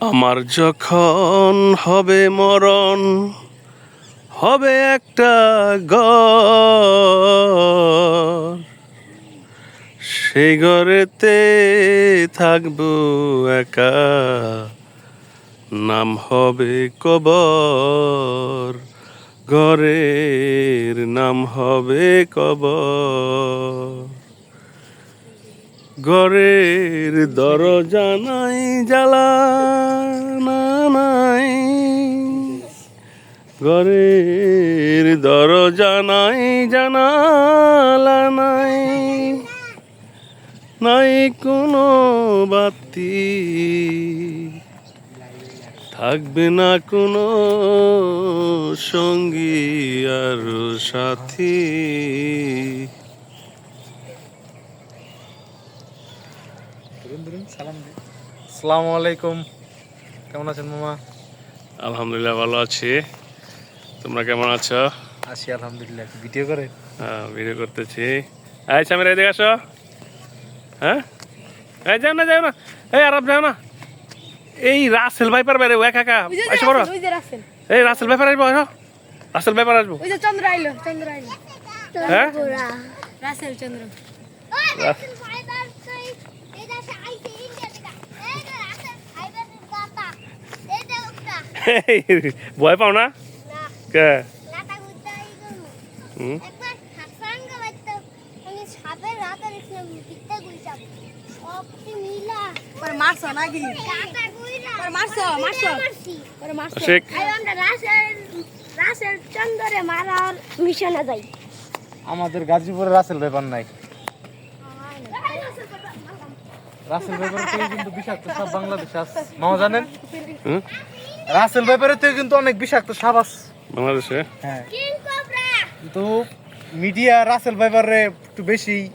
আমার যখন হবে মরণ, হবে একটা ঘর। সেই ঘরেতে থাকব একা, নাম হবে কবর। ঘরের নাম হবে কবর। ঘরের দরজা নাই, জ্বালা নাই। ঘরের দরজা নাই, জানালা নাই। নাই কোনো বাতি। থাকবে না কোনো সঙ্গী আর সাথী। আসসালামু আলাইকুম। কেমন আছেন মামা? আলহামদুলিল্লাহ ভালো আছি। তোমরা কেমন আছো? আছি আলহামদুলিল্লাহ। ভিডিও করে? হ্যাঁ ভিডিও করতেছি। এই সামির এদিকে আসো। হ্যাঁ? এই যাও না যাও না। এই আরব যাও না। এই রাসেল ভাইপার বাইরে ও একা যে রাসেল। এই রাসেল ভাইপার আসব আসো। রাসেল ভাইপার আসব। ওই যে চন্দ্র আইলো, চন্দ্র আইলো। হ্যাঁ? রাসেল চন্দ্র। ভয় পাও না কে হুম? ওরে মারছো নাকি? ওরে মারছো, মারছো। ওরে মারছো। শেখ রাসেল চন্দরে মারার মিশনে যাই আমাদের গাজীপুরে রাসেল ব্যাপার নাই রাসেল ব্যাপারে কিন্তু বিষাক্ত সব বাংলাদেশে আছে মামা জানেন হুম? রাসেল ব্যাপারে থেকে কিন্তু অনেক বিষাক্ত সাপ আছে বাংলাদেশে? হ্যাঁ। কিং কিন্তু মিডিয়া রাসেল ব্যাপারে একটু বেশি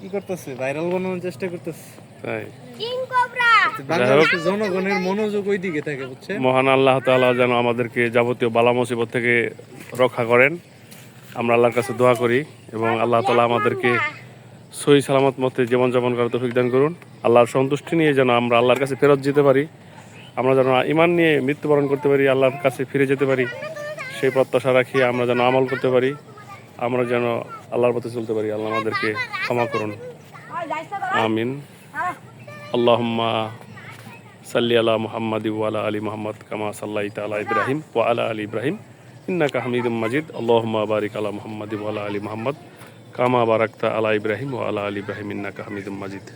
কি করতেছে ভাইরাল বানানোর চেষ্টা করতেছে। তাই? কিং কোবরা বাংলাদেশের জনগণের মনোযোগ ওই দিকে থাকে বুঝছে মহান আল্লাহ তাআলা যেন আমাদেরকে যাবতীয় বালা মুসিবত থেকে রক্ষা করেন। আমরা আল্লাহর কাছে দোয়া করি এবং আল্লাহ তাআলা আমাদেরকে সহি সালামত মতে জীবনযাপন করার তৌফিক দান করুন। আল্লাহর সন্তুষ্টি নিয়ে যেন আমরা আল্লাহর কাছে ফেরত যেতে পারি। আমরা যেন ইমান নিয়ে মৃত্যুবরণ করতে পারি, আল্লাহর কাছে ফিরে যেতে পারি, সেই প্রত্যাশা রাখি, আমরা যেন আমল করতে পারি, আমরা যেন আল্লাহর পথে চলতে পারি। আল্লাহ আমাদেরকে ক্ষমা করুন। আমিন। আল্লাহুম্মা সাল্লি আলা মুহাম্মাদি ওয়া আলী মুহাম্মদ কামা সাল্লাইতা আলা ইব্রাহিম ওয়া আলা আলি ইব্রাহিম, ইন্নাকা হামিদুম মাজিদ। আল্লাহুম্মা বারিক আলা মুহাম্মাদি ওয়া আলী মুহাম্মদ কামা বারাকতা আলা ইব্রাহিম ওয়া আলা ইব্রাহিম, ইন্নাকা হামিদুম মাজিদ।